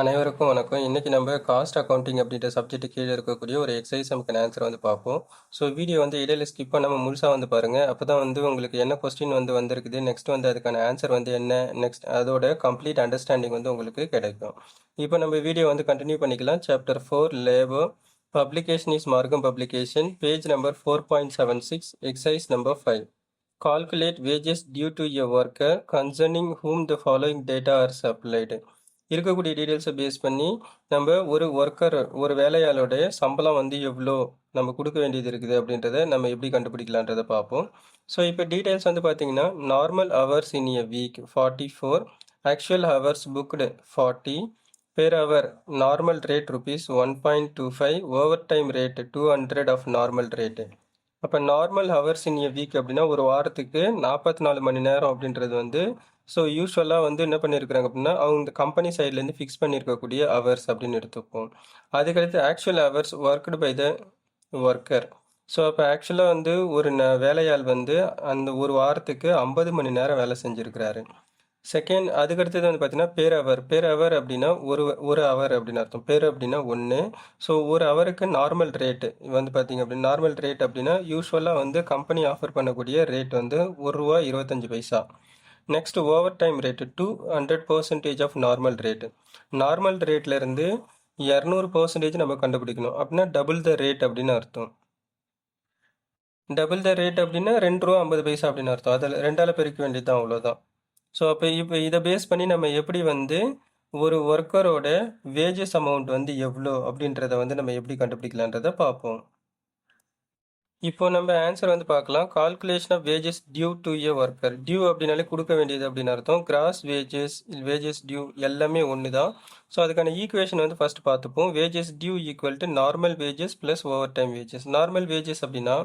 அனைவருக்கும் வணக்கம். இன்னைக்கு நம்ம காஸ்ட் அக்கௌண்டிங் அப்படின்ற சப்ஜெக்ட் கீழே இருக்கக்கூடிய ஒரு எக்ஸசைஸ் நமக்கு ஆன்சர் வந்து பார்ப்போம். ஸோ வீடியோ வந்து இடையில ஸ்கிப் பண்ணாமல் முழுசாக வந்து பாருங்கள் அப்போ தான் வந்து உங்களுக்கு என்ன கொஸ்டின் வந்து வந்திருக்குது, நெக்ஸ்ட் வந்து அதுக்கான ஆன்சர் வந்து என்ன, நெக்ஸ்ட் அதோட கம்ப்ளீட் அண்டர்ஸ்டாண்டிங் வந்து உங்களுக்கு கிடைக்கும். இப்போ நம்ம வீடியோ வந்து கண்டினியூ பண்ணிக்கலாம். Chapter four labour publication is Markham publication page number four point seven six exercise number five calculate wages due to a worker concerning whom the following data are supplied இருக்கக்கூடிய டீட்டெயில்ஸை base பண்ணி நம்ம ஒரு worker ஒரு வேலையாளோடைய சம்பளம் வந்து எவ்வளோ நம்ம கொடுக்க வேண்டியது இருக்குது அப்படின்றத நம்ம எப்படி கண்டுபிடிக்கலான்றதை பார்ப்போம். ஸோ இப்போ டீட்டெயில்ஸ் வந்து பார்த்தீங்கன்னா normal hours in a week forty four actual hours booked forty per hour normal rate rupees one point two five over time rate two hundred of normal rate அப்போ normal hours in a week அப்படின்னா ஒரு வாரத்துக்கு நாற்பத்தி நாலு மணி நேரம் அப்படின்றது வந்து so யூஸ்வலாக வந்து என்ன பண்ணியிருக்கிறாங்க அப்படின்னா அவங்க கம்பெனி சைட்லேருந்து ஃபிக்ஸ் பண்ணியிருக்கக்கூடிய ஹவர்ஸ் அப்படின்னு எடுத்துப்போம். அதுக்கடுத்து actual hours worked by the worker so அப்போ ஆக்சுவலாக வந்து ஒரு ந வேலையாள் வந்து அந்த ஒரு வாரத்துக்கு ஐம்பது மணி நேரம் வேலை செஞ்சுருக்கிறாரு. செகண்ட் அதுக்கடுத்தது வந்து பார்த்தீங்கன்னா பேர் அவர் பேர் அவர் அப்படின்னா ஒரு ஒரு அவர் அப்படின்னு அர்த்தம். பேர் அப்படின்னா ஒன்று ஸோ ஒரு அவருக்கு நார்மல் ரேட்டு வந்து பார்த்தீங்க அப்படின்னா நார்மல் ரேட் அப்படின்னா யூஸ்வலாக வந்து கம்பெனி ஆஃபர் பண்ணக்கூடிய ரேட் வந்து ஒரு ரூபா இருபத்தஞ்சி பைசா. Next over time rate two hundred percentage of normal rate normal ரேட்லேருந்து இரநூறு பர்சன்டேஜ் நம்ம கண்டுபிடிக்கணும். அப்படின்னா டபுள் த ரேட் அப்படின்னு அர்த்தம். டபுள் த ரேட் அப்படின்னா ரெண்டு ரூபா ஐம்பது பைசா அப்படின்னு அர்த்தம். அதில் ரெண்டால் பெருக்க வேண்டியது தான் அவ்வளோதான் ஸோ அப்போ இப்போ இதை பேஸ் பண்ணி நம்ம எப்படி வந்து ஒரு ஒர்க்கரோட வேஜஸ் அமௌண்ட் வந்து எவ்வளோ அப்படின்றத வந்து நம்ம எப்படி கண்டுபிடிக்கலான்றதை பார்ப்போம். இப்போ நம்ம ஆன்சர் வந்து பார்க்கலாம். Calculation of wages due to a worker due அப்படின்னாலே கொடுக்க வேண்டியது அப்படின்னு அர்த்தம். கிராஸ் வேஜஸ் வேஜஸ் டியூ எல்லாமே ஒன்று தான் ஸோ அதுக்கான ஈக்குவேஷன் வந்து ஃபஸ்ட்டு பார்த்துப்போம். Wages due equal to normal wages plus over time wages normal wages அப்படின்னா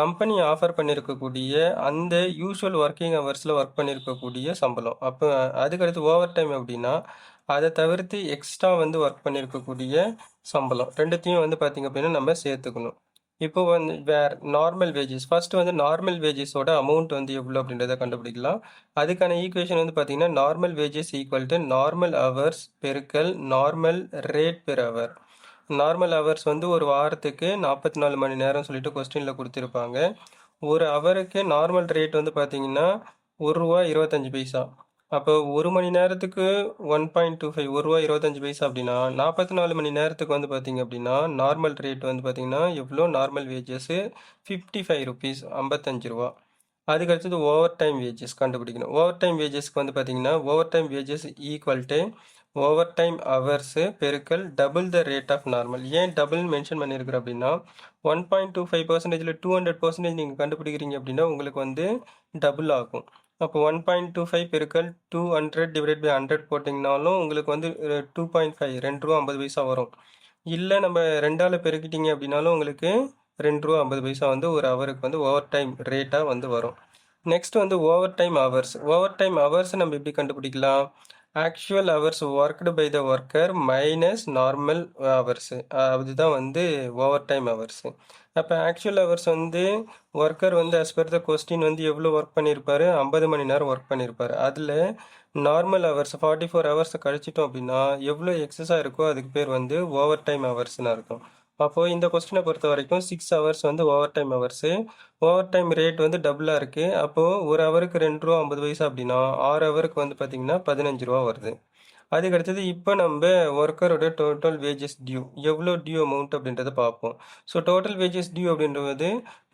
கம்பெனி ஆஃபர் பண்ணியிருக்கக்கூடிய அந்த யூஸ்வல் ஒர்க்கிங் ஹவர்ஸில் ஒர்க் பண்ணியிருக்கக்கூடிய சம்பளம். அப்போ அதுக்கடுத்து ஓவர் டைம் அப்படின்னா அதை தவிர்த்து எக்ஸ்ட்ரா வந்து ஒர்க் பண்ணியிருக்கக்கூடிய சம்பளம். ரெண்டுத்தையும் வந்து பார்த்திங்க அப்படின்னா நம்ம சேர்த்துக்கணும். இப்போ வந்து வேர் நார்மல் வேஜஸ் ஃபர்ஸ்ட் வந்து நார்மல் வேஜஸோட அமௌண்ட் வந்து எவ்வளோ அப்படின்றத கண்டுபிடிக்கலாம். அதுக்கான ஈக்குவேஷன் வந்து பார்த்தீங்கன்னா normal wages equal to normal hours பெருக்கல் normal rate per hour normal hours வந்து ஒரு வாரத்துக்கு நாற்பத்தி நாலு மணி நேரம் சொல்லிட்டு கொஸ்டினில் கொடுத்துருப்பாங்க. ஒரு ஹவருக்கு நார்மல் ரேட் வந்து பார்த்தீங்கன்னா ஒரு ரூபா இருபத்தஞ்சி பைசா. அப்போ ஒரு மணி நேரத்துக்கு ஒன் பாயிண்ட் டூ ஃபைவ் ஒரு ரூபா இருபத்தஞ்சு பைசா அப்படின்னா நாற்பத்தி நாலு மணி நேரத்துக்கு வந்து பார்த்தீங்க அப்படின்னா நார்மல் ரேட் வந்து பார்த்தீங்கன்னா எவ்வளோ normal wages fifty five rupees ஐம்பத்தஞ்சு ரூபா. அதுக்கு அடுத்தது ஓவர் டைம் வேஜஸ் கண்டுபிடிக்கணும். ஓவர் டைம் வேஜஸ்க்கு வந்து பார்த்தீங்கன்னா over time wages equal to over time hours பெருக்கல் double the rate of normal ஏன் டபுள் மென்ஷன் பண்ணியிருக்கிறோம் அப்படின்னா ஒன் பாயிண்ட் டூ ஃபைவ் பர்சன்டேஜில் டூ ஹண்ட்ரட் பர்சன்டேஜ் நீங்கள் கண்டுபிடிக்கிறீங்க அப்படின்னா உங்களுக்கு வந்து டபுள் ஆகும். அப்போ ஒன் பாயிண்ட் டூ ஃபைவ் பெருக்கல் two hundred divide by hundred போட்டிங்கனாலும் உங்களுக்கு வந்து டூ பாயிண்ட் ஃபைவ் ரெண்டு ரூபா ஐம்பது பைசா வரும். இல்லை நம்ம ரெண்டால் பெருக்கிட்டீங்க அப்படின்னாலும் உங்களுக்கு ரெண்டு ரூபா ஐம்பது பைசா வந்து ஒரு ஹவருக்கு வந்து ஓவர் டைம் ரேட்டாக வந்து வரும். நெக்ஸ்ட் வந்து over time hours over time hours நம்ம எப்படி கண்டுபிடிக்கலாம்? Actual hours worked by the worker minus normal hours அதுதான் வந்து ஓவர் டைம் ஹவர்ஸு அப்போ ஆக்சுவல் ஹவர்ஸ் வந்து ஒர்க்கர் வந்து அஸ் பர் த கொஸ்டின் வந்து எவ்வளோ ஒர்க் பண்ணியிருப்பாரு ஐம்பது மணி நேரம் ஒர்க் பண்ணியிருப்பாரு அதில் நார்மல் ஹவர்ஸ் ஃபார்ட்டி ஃபோர் ஹவர்ஸை கழிச்சிட்டோம் அப்படின்னா எவ்வளோ எக்ஸஸாக இருக்கோ அதுக்கு பேர் வந்து ஓவர் டைம் ஹவர்ஸ்னு இருக்கும் அப்போது இந்த கொஸ்டினை பொறுத்த வரைக்கும் சிக்ஸ் ஹவர்ஸ் வந்து over time hours over time rate வந்து டபுளாக இருக்குது அப்போது ஒரு ஹவருக்கு ரெண்டு ரூபா ஐம்பது வயசு அப்படின்னா ஆறு ஹவருக்கு வந்து பார்த்திங்கன்னா பதினஞ்சு ரூபா வருது. அதுக்கு அடுத்தது இப்போ நம்ம ஒர்க்கரோட டோட்டல் வேஜஸ் டியூ எவ்வளோ டியூ அமௌண்ட் அப்படின்றத பார்ப்போம். ஸோ டோட்டல் வேஜஸ் டியூ அப்படின்றது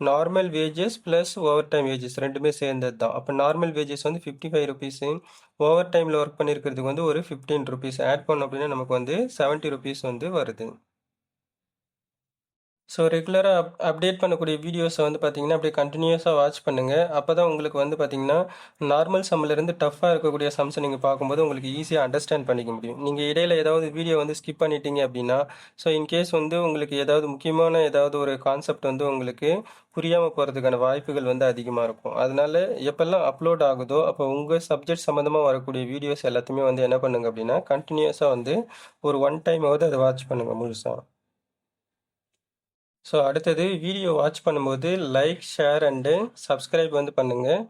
normal wages plus over time wages ரெண்டுமே சேர்ந்தது தான் அப்போ நார்மல் வேஜஸ் வந்து ஃபிஃப்டி ஃபைவ் ருபீஸு ஓவர் டைமில் ஒர்க் பண்ணியிருக்கிறதுக்கு வந்து ஒரு ஃபிஃப்டீன் ருபீஸ் ஆட் பண்ணோம் அப்படின்னா நமக்கு வந்து செவன்ட்டி ருபீஸ் வந்து வருது. ஸோ ரெகுலராக அப் அப்டேட் பண்ணக்கூடிய வீடியோஸை வந்து பார்த்தீங்கன்னா அப்படியே கண்டினியூஸாக வாட்ச் பண்ணுங்கள் அப்போ தான் உங்களுக்கு வந்து பார்த்தீங்கன்னா நார்மல் சம்மிலேருந்து டஃப்பாக இருக்கக்கூடிய சம்ஸை நீங்கள் பார்க்கும்போது உங்களுக்கு ஈஸியாக அண்டர்ஸ்டாண்ட் பண்ணிக்க முடியும். நீங்கள் இடையில ஏதாவது வீடியோ வந்து ஸ்கிப் பண்ணிட்டீங்க அப்படின்னா ஸோ இன்கேஸ் வந்து உங்களுக்கு ஏதாவது முக்கியமான ஏதாவது ஒரு கான்செப்ட் வந்து உங்களுக்கு புரியாமல் போகிறதுக்கான வாய்ப்புகள் வந்து அதிகமாக இருக்கும். அதனால எப்போல்லாம் அப்லோட் ஆகுதோ அப்போ உங்கள் சப்ஜெக்ட் சம்மந்தமாக வரக்கூடிய வீடியோஸ் எல்லாத்தையுமே வந்து என்ன பண்ணுங்க அப்படின்னா கண்டினியூஸாக வந்து ஒரு ஒன் டைமாவது அதை வாட்ச் பண்ணுங்கள் முழுசாக ஸோ அடுத்தது வீடியோ வாட்ச் பண்ணும்போது லைக் ஷேர் அண்டு சப்ஸ்கிரைப் வந்து பண்ணுங்கள்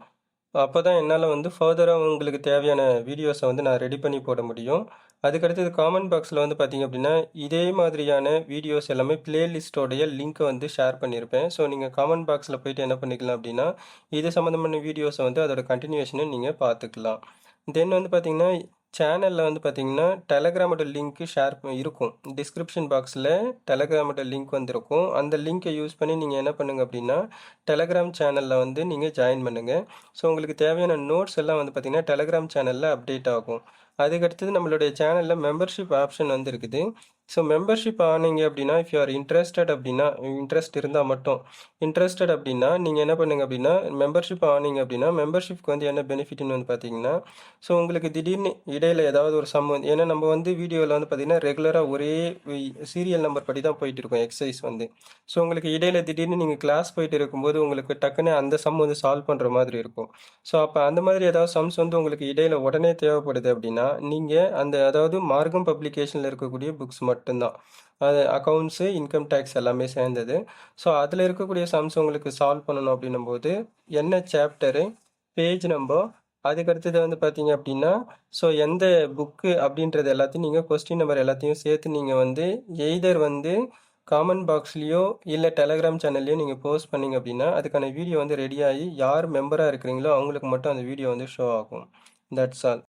அப்போ தான் என்னால் வந்து ஃபர்தராக உங்களுக்கு தேவையான வீடியோஸை வந்து நான் ரெடி பண்ணி போட முடியும். அதுக்கடுத்தது காமெண்ட் பாக்ஸில் வந்து பார்த்தீங்க அப்படின்னா இதே மாதிரியான வீடியோஸ் எல்லாமே பிளேலிஸ்ட்டோடைய லிங்க்கை வந்து ஷேர் பண்ணியிருப்பேன் ஸோ நீங்கள் காமெண்ட் பாக்ஸில் போயிட்டு என்ன பண்ணிக்கலாம் அப்படின்னா இது சம்மந்தமான வீடியோஸை வந்து அதோட கண்டினியூஷனை நீங்கள் பார்த்துக்கலாம் தென் வந்து பார்த்தீங்கன்னா சேனலில் வந்து பார்த்தீங்கன்னா டெலகிராமோட லிங்க்கு ஷேர் இருக்கும். டிஸ்கிரிப்ஷன் பாக்ஸில் டெலகிராமோட லிங்க் வந்திருக்கும். அந்த லிங்க்கை யூஸ் பண்ணி நீங்கள் என்ன பண்ணுங்க அப்படின்னா டெலகிராம் சேனலில் வந்து நீங்கள் ஜாயின் பண்ணுங்கள் ஸோ உங்களுக்கு தேவையான நோட்ஸ் எல்லாம் வந்து பார்த்தீங்கன்னா டெலகிராம் சேனலில் அப்டேட் ஆகும். அதுக்கடுத்தது நம்மளுடைய சேனலில் மெம்பர்ஷிப் ஆப்ஷன் வந்து இருக்குது ஸோ மெம்பர்ஷிப் ஆனீங்க அப்படின்னா இஃப் யூ ஆர் இன்ட்ரெஸ்டட் அப்படின்னா இன்ட்ரெஸ்ட் இருந்தால் மட்டும். இன்ட்ரெஸ்டட் அப்படின்னா நீங்கள் என்ன பண்ணுங்க அப்படின்னா மெம்பர்ஷிப் ஆனீங்க அப்படின்னா மெம்பர்ஷிப்க்கு வந்து என்ன பெனிஃபிட்னு வந்து பார்த்தீங்கன்னா ஸோ உங்களுக்கு திடீர்னு இடையில ஏதாவது ஒரு சம் வந்து ஏன்னா நம்ம வந்து வீடியோவில் வந்து பார்த்தீங்கன்னா ரெகுலராக ஒரே சீரியல் நம்பர் படி தான் போயிட்டு இருக்கோம் எக்ஸசைஸ் வந்து. ஸோ உங்களுக்கு இடையில திடீர்னு நீங்கள் கிளாஸ் போயிட்டு இருக்கும்போது உங்களுக்கு டக்குன்னு அந்த சம் வந்து சால்வ் பண்ணுற மாதிரி இருக்கும். ஸோ அப்போ அந்த மாதிரி ஏதாவது சம்ஸ் வந்து உங்களுக்கு இடையில உடனே தேவைப்படுது அப்படின்னா நீங்கள் அந்த அதாவது மார்க்கம் பப்ளிகேஷனில் இருக்கக்கூடிய புக்ஸ் மட்டும்தான். அது அக்கௌண்ட்ஸு இன்கம் டேக்ஸ் எல்லாமே சேர்ந்தது. ஸோ அதில் இருக்கக்கூடிய சம்ஸ் உங்களுக்கு சால்வ் பண்ணணும் அப்படின்னும் போது என்ன சாப்டரு பேஜ் நம்பர் அதுக்கடுத்தது வந்து பார்த்தீங்க அப்படின்னா ஸோ எந்த புக்கு அப்படின்றது எல்லாத்தையும் நீங்கள் கொஸ்டின் நம்பர் எல்லாத்தையும் சேர்த்து நீங்கள் வந்து எய்தர் வந்து காமெண்ட் பாக்ஸ்லேயோ இல்லை டெலகிராம் சேனல்லையோ நீங்கள் போஸ்ட் பண்ணிங்க அப்படின்னா அதுக்கான வீடியோ வந்து ரெடியாகி யார் மெம்பராக இருக்கிறீங்களோ அவங்களுக்கு மட்டும் அந்த வீடியோ வந்து ஷோ ஆகும். That's all